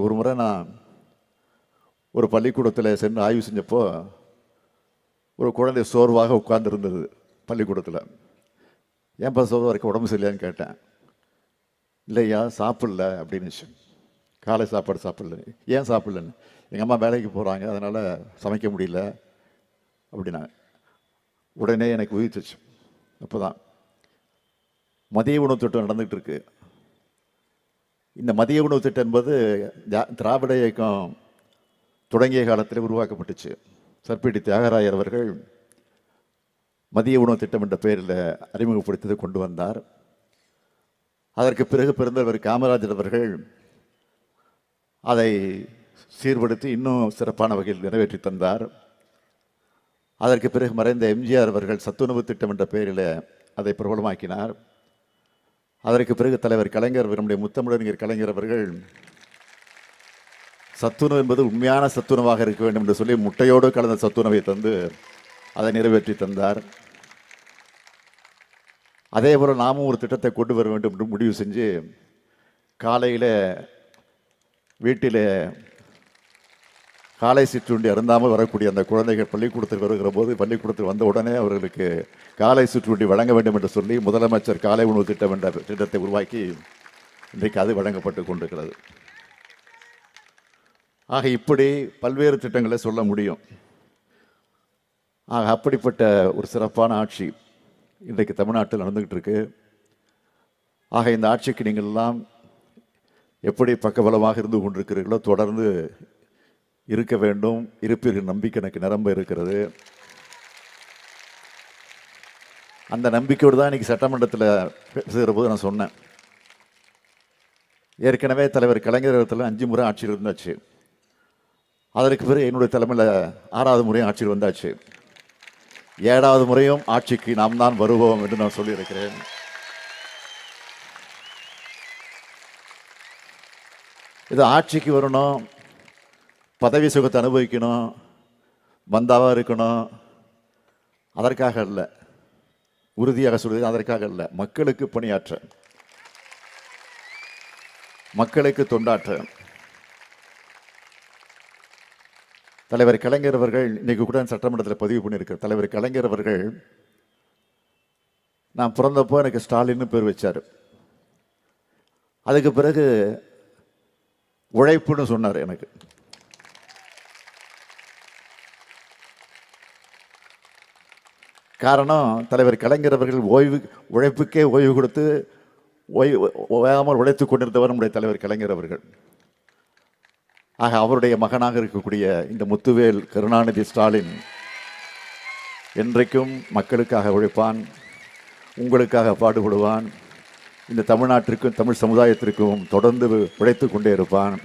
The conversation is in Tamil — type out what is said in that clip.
ஒரு முறை நான் ஒரு பள்ளிக்கூடத்தில் சென்று ஆய்வு செஞ்சப்போ ஒரு குழந்தை சோர்வாக உட்கார்ந்துருந்தது பள்ளிக்கூடத்தில். ஏன்பா சோர்வாக இருக்க? உடம்பு சரியில்லையான்னு கேட்டேன். இல்லையா சாப்பிடல அப்படின்னுச்சு காலை சாப்பாடு சாப்பிடல. ஏன் சாப்பிடலன்னு? எங்கள் அம்மா வேலைக்கு போகிறாங்க அதனால் சமைக்க முடியல. அப்படின்னாங்க. உடனே எனக்கு உயிர்த்துச்சு அப்போ தான் மதிய உணவு திட்டம் நடந்துகிட்டு இருக்குது இந்த மதிய உணவு திட்டம் என்பது திராவிட இயக்கம் தொடங்கிய காலத்தில் உருவாக்கப்பட்டுச்சு. சர்பிடி தியாகராயர் அவர்கள் மதிய உணவு திட்டம் என்ற பெயரில் அறிமுகப்படுத்தி கொண்டு வந்தார். அதற்கு பிறகு பிறந்தவர் காமராஜர் அவர்கள் அதை சீர்படுத்தி இன்னும் சிறப்பான வகையில் நிறைவேற்றி தந்தார். அதற்கு பிறகு மறைந்த எம்ஜிஆர் அவர்கள் சத்துணவு திட்டம் என்ற பெயரில் அதை பிரபலமாக்கினார். அதற்கு பிறகு தலைவர் கலைஞர் நம்முடைய முத்தமிழறிஞர் கலைஞர் அவர்கள் சத்துணவு என்பது உண்மையான சத்துணவாக இருக்க வேண்டும் என்று சொல்லி முட்டையோடு கலந்த சத்துணவை தந்து அதை நிறைவேற்றி தந்தார். அதே போல் நாமும் ஒரு திட்டத்தை கொண்டு வர வேண்டும் என்று முடிவு செஞ்சு காலையில் வீட்டில் காலை சிற்றுண்டி அருந்தாமல் வரக்கூடிய அந்த குழந்தைகள் பள்ளிக்கூடத்தில் வருகிற போது பள்ளிக்கூடத்தில் வந்த உடனே அவர்களுக்கு காலை சிற்றுண்டி வழங்க வேண்டும் என்று சொல்லி முதலமைச்சர் காலை உணவு திட்டம் என்ற திட்டத்தை உருவாக்கி இன்றைக்கு அது வழங்கப்பட்டு கொண்டிருக்கிறது. ஆக இப்படி பல்வேறு திட்டங்களை சொல்ல முடியும். ஆக அப்படிப்பட்ட ஒரு சிறப்பான ஆட்சி இன்றைக்கு தமிழ்நாட்டில் நடந்துக்கிட்டு இருக்கு. ஆக இந்த ஆட்சிக்கு நீங்கள் எல்லாம் எப்படி பக்கபலமாக இருந்து கொண்டிருக்கிறீர்களோ தொடர்ந்து இருக்க வேண்டும். இருப்பீர்கள். நம்பிக்கை எனக்கு நிரம்ப இருக்கிறது. அந்த நம்பிக்கையோடு தான் இன்றைக்கி சட்டமன்றத்தில் பேசுகிற போது நான் சொன்னேன். ஏற்கனவே தலைவர் கலைஞர் இடத்துல அஞ்சு முறை ஆட்சியில் இருந்தாச்சு. அதற்கு பிறகு என்னுடைய தலைமையில் ஆறாவது முறையும் ஆட்சியில் வந்தாச்சு. ஏழாவது முறையும் ஆட்சிக்கு நாம் தான் வருவோம் என்று நான் சொல்லியிருக்கிறேன். இது ஆட்சிக்கு வரணும். பதவி சுகத்தை அனுபவிக்கணும் வந்தாவாக இருக்கணும். அதற்காக அல்ல. உறுதியாக சொல்வது அதற்காக அல்ல. மக்களுக்கு பணியாற்ற. மக்களுக்கு தொண்டாற்ற. தலைவர் கலைஞர் அவர்கள் இன்னைக்கு கூட சட்டமன்றத்தில் பதிவு பண்ணியிருக்கார். தலைவர் கலைஞர் அவர்கள் நான் பிறந்தப்போ எனக்கு ஸ்டாலின்னு பேர் வச்சார். அதுக்கு பிறகு உழைப்புன்னு சொன்னார் எனக்கு. காரணம் தலைவர் கலைஞர் அவர்கள் ஓய்வு உழைப்புக்கே ஓய்வு கொடுத்து ஓய்வு ஓயாமல் உழைத்து கொண்டிருந்தவர் நம்முடைய தலைவர் கலைஞர் அவர்கள். ஆக அவருடைய மகனாக இருக்கக்கூடிய இந்த முத்துவேல் கருணாநிதி ஸ்டாலின் என்றைக்கும் மக்களுக்காக உழைப்பான் உங்களுக்காக பாடுபடுவான் இந்த தமிழ்நாட்டிற்கும் தமிழ் சமுதாயத்திற்கும் தொடர்ந்து உழைத்து கொண்டே இருப்பான்.